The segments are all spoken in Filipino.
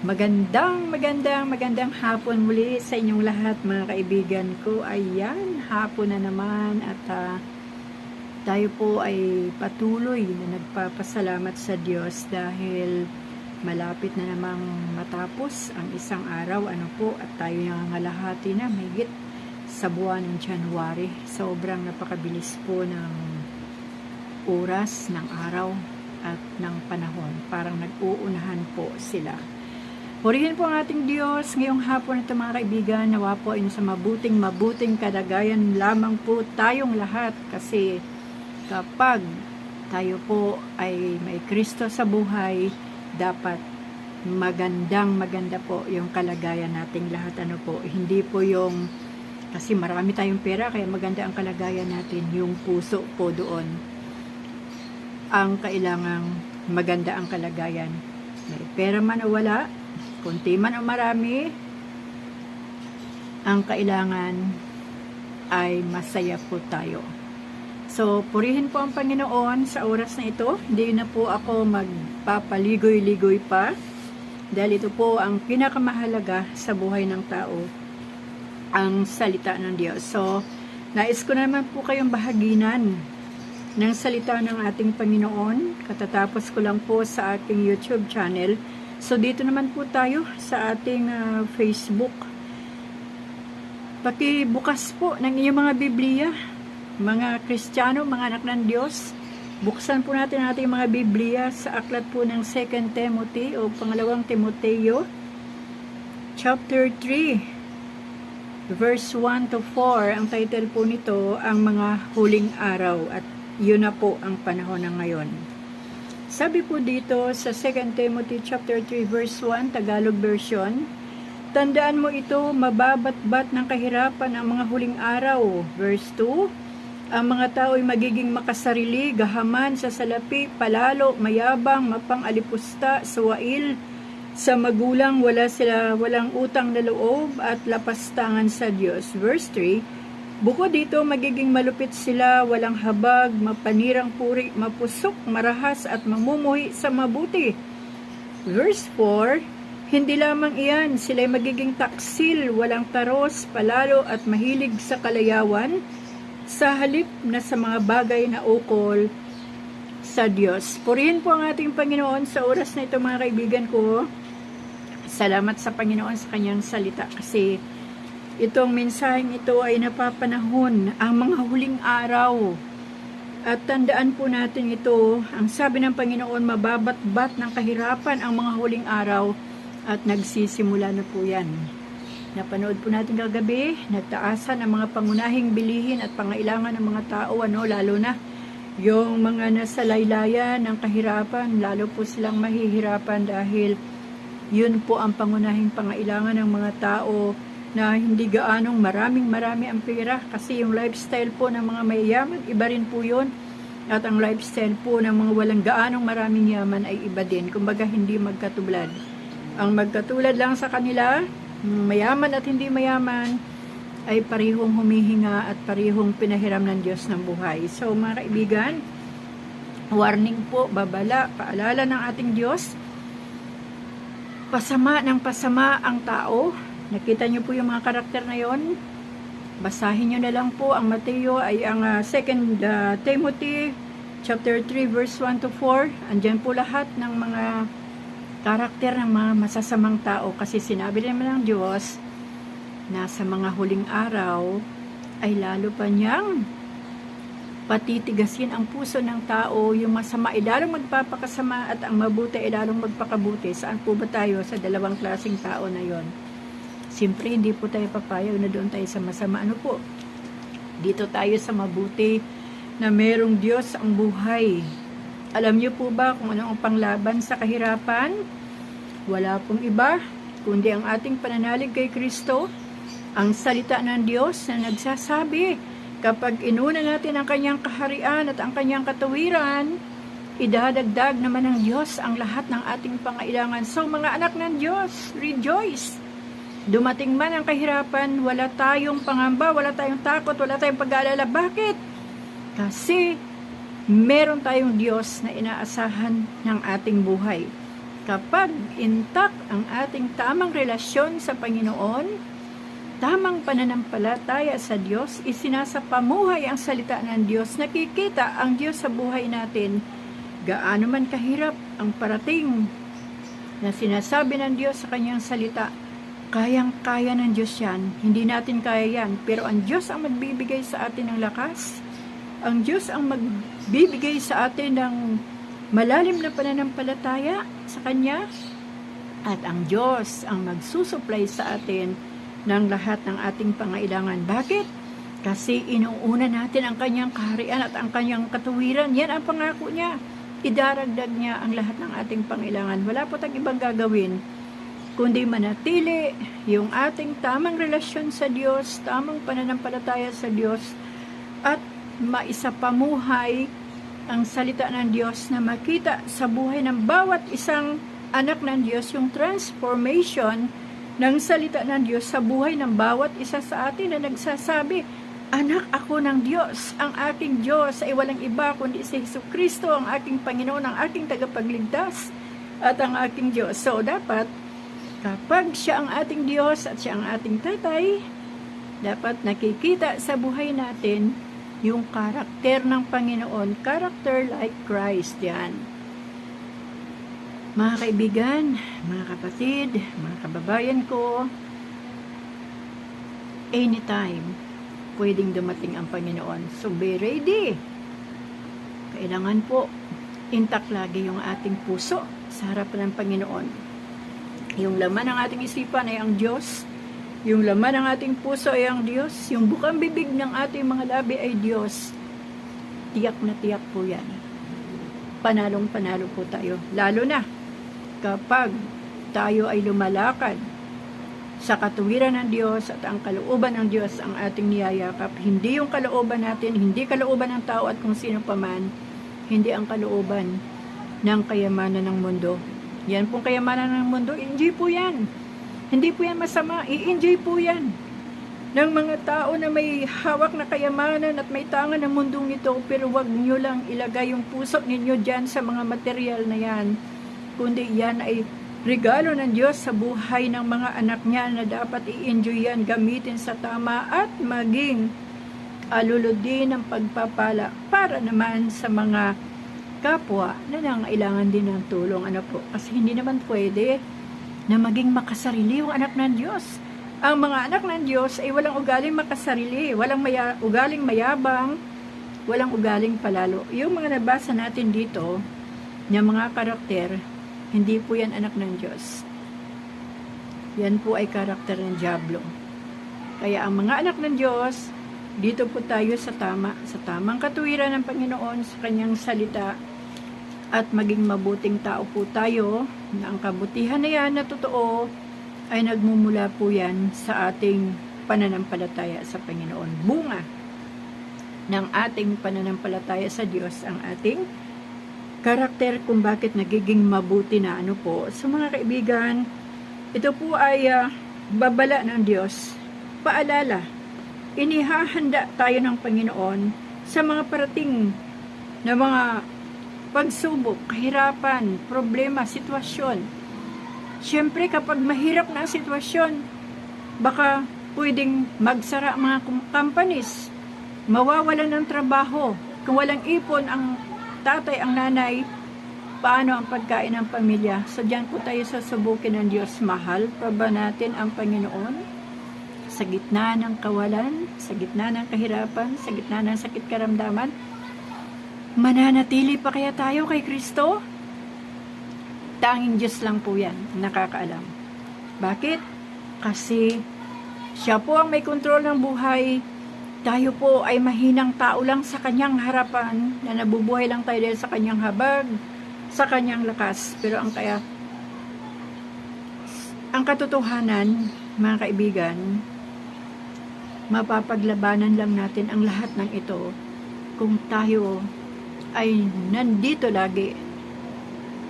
Magandang, magandang, magandang hapon muli sa inyong lahat mga kaibigan ko. Ayan, hapon na naman at ah, tayo po ay patuloy na nagpapasalamat sa Diyos dahil malapit na namang matapos ang isang araw. Ano po, at tayo nangangalahati na mahigit sa buwan ng January. Sobrang napakabilis po ng oras, ng araw at ng panahon. Parang nag-uunahan po sila. Purihin po ang ating Diyos ngayong hapon ito mga kaibigan. Nawa po ay sa mabuting mabuting kadagayan lamang po tayong lahat kasi kapag tayo po ay may Kristo sa buhay, dapat magandang maganda po yung kalagayan nating lahat. Ano po, hindi po yung kasi marami tayong pera kaya maganda ang kalagayan natin, yung puso po doon. Ang kailangang maganda ang kalagayan. May pera man o wala, kunti man o marami, ang kailangan ay masaya po tayo. So, purihin po ang Panginoon sa oras na ito. Hindi na po ako magpapaligoy-ligoy pa dahil ito po ang pinakamahalaga sa buhay ng tao, ang salita ng Diyos. So, nais ko naman po kayong bahaginan ng salita ng ating Panginoon. Katatapos ko lang po sa ating YouTube channel. So, dito naman po tayo sa ating ah, Facebook. Pakibukas po ng inyong mga Biblia, mga Kristiyano, mga anak ng Diyos. Buksan po natin ating mga Biblia sa aklat po ng 2 Timothy o pangalawang Timoteo, chapter 3, verse 1 to 4. Ang title po nito, ang mga huling araw at yun na po ang panahon ng ngayon. Sabi po dito sa 2 Timothy chapter 3 verse 1 Tagalog version, Tandaan mo ito, mababatbat ng kahirapan ang mga huling araw. Verse 2, Ang mga tao ay magiging makasarili, gahaman sa salapi, palalo, mayabang, mapang-alipusta, suwail, sa magulang wala sila walang utang na loob at lapastangan sa Diyos. Verse 3, Bukod dito, magiging malupit sila, walang habag, mapanirang puri, mapusok, marahas at mamumuhi sa mabuti. Verse 4, Hindi lamang iyan, sila'y magiging taksil, walang taros, palalo at mahilig sa kalayawan, sa halip na sa mga bagay na ukol sa Diyos. Purihin po ang ating Panginoon sa oras na ito mga kaibigan ko. Salamat sa Panginoon sa kanyang salita kasi Itong mensaheng ito ay napapanahon ang mga huling araw. At tandaan po natin ito, ang sabi ng Panginoon, mababatbat ng kahirapan ang mga huling araw at nagsisimula na po yan. Napanood po natin kagabi, nagtaasan ang mga pangunahing bilihin at pangailangan ng mga tao, ano, lalo na yung mga nasa laylayan ng kahirapan, lalo po silang mahihirapan dahil yun po ang pangunahing pangailangan ng mga tao na hindi gaanong maraming marami ang pera kasi yung lifestyle po ng mga mayayaman, iba rin po yun. At ang lifestyle po ng mga walang gaanong maraming yaman ay iba din. Kumbaga hindi magkatulad. Ang magkatulad lang sa kanila, mayaman at hindi mayaman, ay parihong humihinga at parihong pinahiram ng Diyos ng buhay. So mga kaibigan, warning po, babala, paalala ng ating Diyos, pasama ng pasama ang tao, Nakita niyo po yung mga karakter na yon? Basahin niyo na lang po ang Mateo ay ang 2 uh, uh, Timothy chapter 3 verse 1 to 4. Andiyan po lahat ng mga karakter ng mga masasamang tao kasi sinabi naman ng Diyos na sa mga huling araw ay lalo pa niyang patitigasin ang puso ng tao, yung masama ay lalong magpapakasama at ang mabuti ay lalong magpakabuti. Saan po ba tayo sa dalawang klaseng tao na yon? Siyempre, hindi po tayo papayag na doon tayo sa masama. Ano po? Dito tayo sa mabuti na merong Diyos ang buhay. Alam niyo po ba kung ano ang panglaban sa kahirapan? Wala pong iba, kundi ang ating pananalig kay Kristo, ang salita ng Diyos na nagsasabi, kapag inuna natin ang kanyang kaharian at ang kanyang katawiran, idadagdag naman ng Diyos ang lahat ng ating pangailangan. So mga anak ng Diyos, rejoice! Dumating man ang kahirapan, wala tayong pangamba, wala tayong takot, wala tayong pag-aalala. Bakit? Kasi meron tayong Diyos na inaasahan ng ating buhay. kapag intact ang ating tamang relasyon sa Panginoon, tamang pananampalataya sa Diyos, isinasapamuhay ang salita ng Diyos, nakikita ang Diyos sa buhay natin, gaano man kahirap ang parating na sinasabi ng Diyos sa kanyang salita, kayang-kaya ng Diyos yan. Hindi natin kaya yan, pero ang Diyos ang magbibigay sa atin ng lakas. Ang Diyos ang magbibigay sa atin ng malalim na pananampalataya sa Kanya. At ang Diyos ang magsusupply sa atin ng lahat ng ating pangailangan. Bakit? Kasi inuuna natin ang kanyang kaharian at ang kanyang katuwiran. Yan ang pangako niya. Idaragdag niya ang lahat ng ating pangailangan. Wala po tayong ibang gagawin kundi manatili yung ating tamang relasyon sa Diyos, tamang pananampalataya sa Diyos, at maisapamuhay ang salita ng Diyos na makita sa buhay ng bawat isang anak ng Diyos yung transformation ng salita ng Diyos sa buhay ng bawat isa sa atin na nagsasabi, Anak ako ng Diyos, ang aking Diyos ay walang iba kundi si Hesus Kristo, ang aking Panginoon, ang aking tagapagligtas at ang aking Diyos. So, dapat Kapag siya ang ating Diyos at siya ang ating tatay, dapat nakikita sa buhay natin yung karakter ng Panginoon, character like Christ yan. Mga kaibigan, mga kapatid, mga kababayan ko, anytime, pwedeng dumating ang Panginoon. So be ready. Kailangan po, intact lagi yung ating puso sa harapan ng Panginoon yung laman ng ating isipan ay ang Diyos. Yung laman ng ating puso ay ang Diyos. Yung bukang bibig ng ating mga labi ay Diyos. Tiyak na tiyak po yan. Panalong panalo po tayo. Lalo na kapag tayo ay lumalakad sa katuwiran ng Diyos at ang kalooban ng Diyos ang ating niyayakap. Hindi yung kalooban natin, hindi kalooban ng tao at kung sino paman, hindi ang kalooban ng kayamanan ng mundo yan pong kayamanan ng mundo, enjoy po yan. Hindi po yan masama, i-enjoy po yan ng mga tao na may hawak na kayamanan at may tangan ng mundong ito, pero wag nyo lang ilagay yung puso ninyo dyan sa mga material na yan. Kundi yan ay regalo ng Diyos sa buhay ng mga anak niya na dapat i-enjoy yan, gamitin sa tama at maging alulod din ng pagpapala para naman sa mga kapwa na nangailangan din ng tulong. Ano po? Kasi hindi naman pwede na maging makasarili yung anak ng Diyos. Ang mga anak ng Diyos ay walang ugaling makasarili, walang maya, ugaling mayabang, walang ugaling palalo. Yung mga nabasa natin dito, na mga karakter, hindi po yan anak ng Diyos. Yan po ay karakter ng Diablo. Kaya ang mga anak ng Diyos, dito po tayo sa tama, sa tamang katuwiran ng Panginoon sa kanyang salita at maging mabuting tao po tayo na ang kabutihan na yan na totoo ay nagmumula po yan sa ating pananampalataya sa Panginoon. Bunga ng ating pananampalataya sa Diyos ang ating karakter kung bakit nagiging mabuti na ano po. So mga kaibigan, ito po ay uh, babala ng Diyos. Paalala, inihahanda tayo ng Panginoon sa mga parating na mga pagsubok, kahirapan, problema, sitwasyon. Siyempre, kapag mahirap na ang sitwasyon, baka pwedeng magsara mga companies, mawawalan ng trabaho. Kung walang ipon ang tatay, ang nanay, paano ang pagkain ng pamilya? So, diyan po tayo susubukin ng Diyos. Mahal pa natin ang Panginoon? Sa gitna ng kawalan, sa gitna ng kahirapan, sa gitna ng sakit karamdaman, Mananatili pa kaya tayo kay Kristo? Tanging Diyos lang po yan, nakakaalam. Bakit? Kasi siya po ang may kontrol ng buhay. Tayo po ay mahinang tao lang sa kanyang harapan na nabubuhay lang tayo dahil sa kanyang habag, sa kanyang lakas. Pero ang kaya ang katotohanan, mga kaibigan, mapapaglabanan lang natin ang lahat ng ito kung tayo ay nandito lagi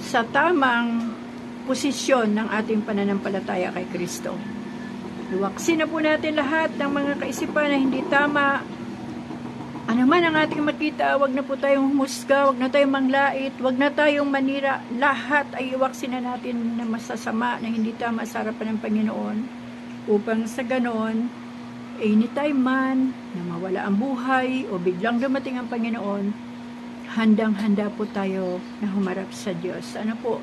sa tamang posisyon ng ating pananampalataya kay Kristo. Luwaksin na po natin lahat ng mga kaisipan na hindi tama Ano man ang ating makita, wag na po tayong humusga, wag na tayong manglait, wag na tayong manira. Lahat ay iwaksin na natin na masasama na hindi tama sa harapan ng Panginoon. Upang sa ganon, anytime man na mawala ang buhay o biglang dumating ang Panginoon, handang-handa po tayo na humarap sa Diyos. Ano po?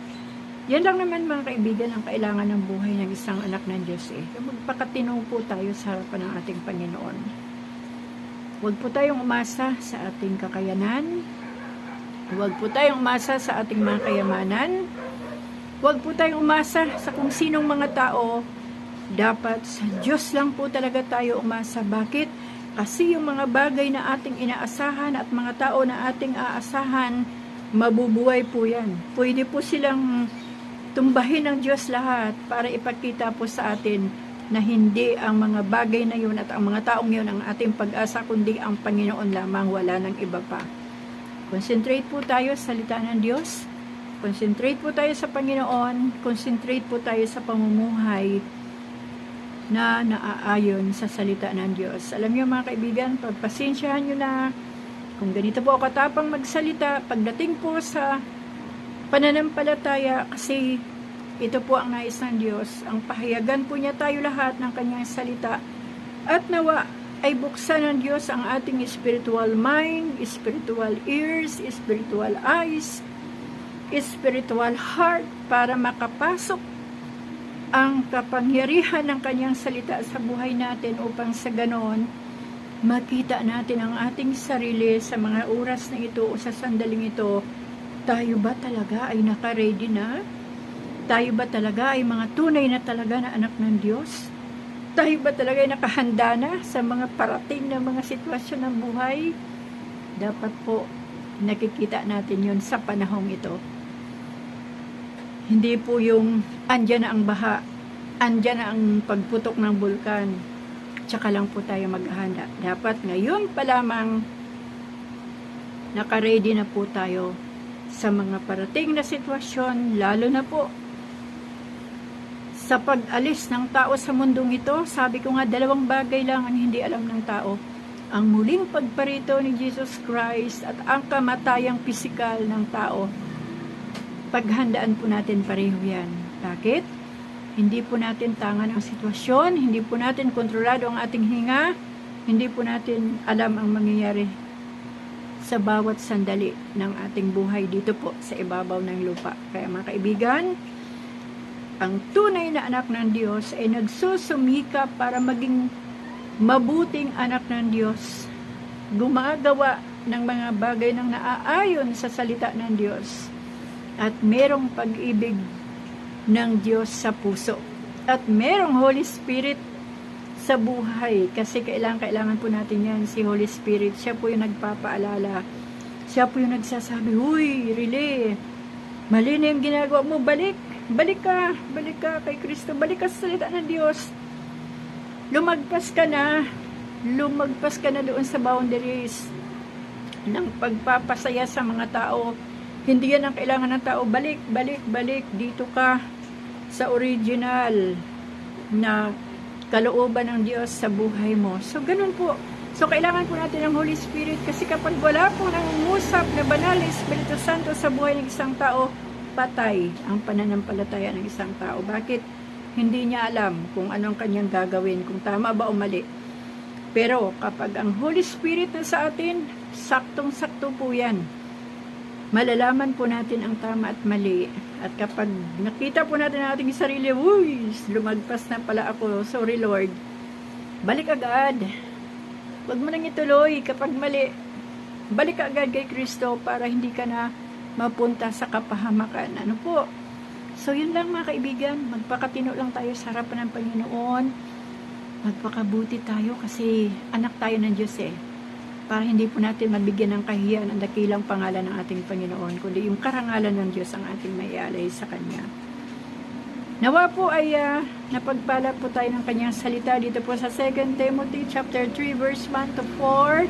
Yan lang naman mga kaibigan ang kailangan ng buhay ng isang anak ng Diyos eh. Yung magpakatino po tayo sa harapan ng ating Panginoon. Huwag po tayong umasa sa ating kakayanan. Huwag po tayong umasa sa ating mga kayamanan. Huwag po tayong umasa sa kung sinong mga tao. Dapat sa Diyos lang po talaga tayo umasa. Bakit? Kasi yung mga bagay na ating inaasahan at mga tao na ating aasahan, mabubuhay po yan. Pwede po silang tumbahin ng Diyos lahat para ipakita po sa atin na hindi ang mga bagay na yun at ang mga taong yun ang ating pag-asa, kundi ang Panginoon lamang, wala ng iba pa. Concentrate po tayo sa salita ng Diyos. Concentrate po tayo sa Panginoon. Concentrate po tayo sa pamumuhay na naaayon sa salita ng Diyos. Alam niyo mga kaibigan, pagpasensyahan niyo na kung ganito po ako katapang magsalita, pagdating po sa pananampalataya, kasi ito po ang nais ng Diyos. Ang pahayagan po niya tayo lahat ng kanyang salita. At nawa ay buksan ng Diyos ang ating spiritual mind, spiritual ears, spiritual eyes, spiritual heart para makapasok ang kapangyarihan ng kanyang salita sa buhay natin upang sa ganon makita natin ang ating sarili sa mga oras na ito o sa sandaling ito tayo ba talaga ay naka-ready na? Tayo ba talaga ay mga tunay na talaga na anak ng Diyos? Tayo ba talaga ay nakahanda na sa mga parating na mga sitwasyon ng buhay? Dapat po nakikita natin yon sa panahong ito. Hindi po yung andyan na ang baha, andyan na ang pagputok ng bulkan, tsaka lang po tayo maghahanda. Dapat ngayon pa lamang nakaready na po tayo sa mga parating na sitwasyon, lalo na po sa pag-alis ng tao sa mundong ito, sabi ko nga dalawang bagay lang ang hindi alam ng tao. Ang muling pagparito ni Jesus Christ at ang kamatayang pisikal ng tao. Paghandaan po natin pareho yan. Bakit? Hindi po natin tangan ang sitwasyon, hindi po natin kontrolado ang ating hinga, hindi po natin alam ang mangyayari sa bawat sandali ng ating buhay dito po sa ibabaw ng lupa. Kaya mga kaibigan, ang tunay na anak ng Diyos ay nagsusumika para maging mabuting anak ng Diyos. Gumagawa ng mga bagay ng naaayon sa salita ng Diyos. At merong pag-ibig ng Diyos sa puso. At merong Holy Spirit sa buhay. Kasi kailangan kailangan po natin yan si Holy Spirit. Siya po yung nagpapaalala. Siya po yung nagsasabi huy really? Mali na yung ginagawa mo. Balik balik ka balik ka kay Kristo. Balik ka sa salita ng Diyos. Lumagpas ka na lumagpas ka na doon sa boundaries ng pagpapasaya sa mga tao hindi yan ang kailangan ng tao balik balik balik dito ka sa original na kalooban ng Diyos sa buhay mo. So, ganun po. So, kailangan po natin ng Holy Spirit kasi kapag wala po nangungusap na banal na Espiritu Santo sa buhay ng isang tao, patay ang pananampalataya ng isang tao. Bakit? Hindi niya alam kung anong kanyang gagawin, kung tama ba o mali. Pero kapag ang Holy Spirit na sa atin, saktong-sakto po yan malalaman po natin ang tama at mali. At kapag nakita po natin ang ating sarili, uy, lumagpas na pala ako, sorry Lord, balik agad. Huwag mo nang ituloy kapag mali. Balik agad kay Kristo para hindi ka na mapunta sa kapahamakan. Ano po? So, yun lang mga kaibigan. Magpakatino lang tayo sa harapan ng Panginoon. Magpakabuti tayo kasi anak tayo ng Diyos eh para hindi po natin mabigyan ng kahiyan ang dakilang pangalan ng ating Panginoon, kundi yung karangalan ng Diyos ang ating maialay sa Kanya. Nawa po ay uh, napagpala po tayo ng kanyang salita dito po sa 2 Timothy chapter 3 verse 1 to 4.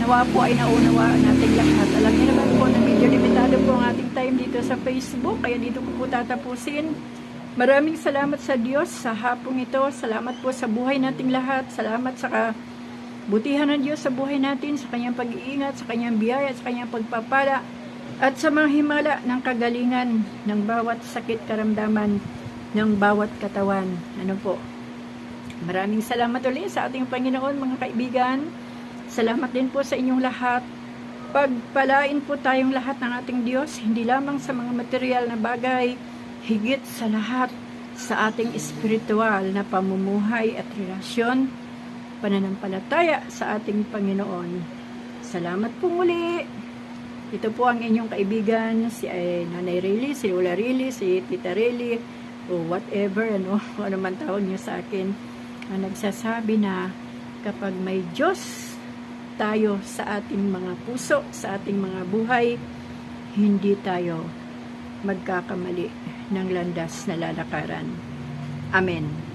Nawa po ay naunawaan natin lahat. Alam niyo naman po na medyo limitado po ang ating time dito sa Facebook, kaya dito ko po tatapusin. Maraming salamat sa Diyos sa hapong ito. Salamat po sa buhay nating lahat. Salamat sa ka butihan ng Diyos sa buhay natin, sa kanyang pag-iingat, sa kanyang biyaya, sa kanyang pagpapala, at sa mga himala ng kagalingan ng bawat sakit karamdaman ng bawat katawan. Ano po? Maraming salamat ulit sa ating Panginoon mga kaibigan. Salamat din po sa inyong lahat. Pagpalain po tayong lahat ng ating Diyos, hindi lamang sa mga material na bagay, higit sa lahat sa ating espiritual na pamumuhay at relasyon, pananampalataya sa ating Panginoon. Salamat po muli. Ito po ang inyong kaibigan, si eh, Nanay Rili, si Lola Rili, si Tita Rili, o whatever, ano, ano man tawag niyo sa akin, ang nagsasabi na kapag may Diyos tayo sa ating mga puso, sa ating mga buhay, hindi tayo magkakamali ng landas na lalakaran. Amen.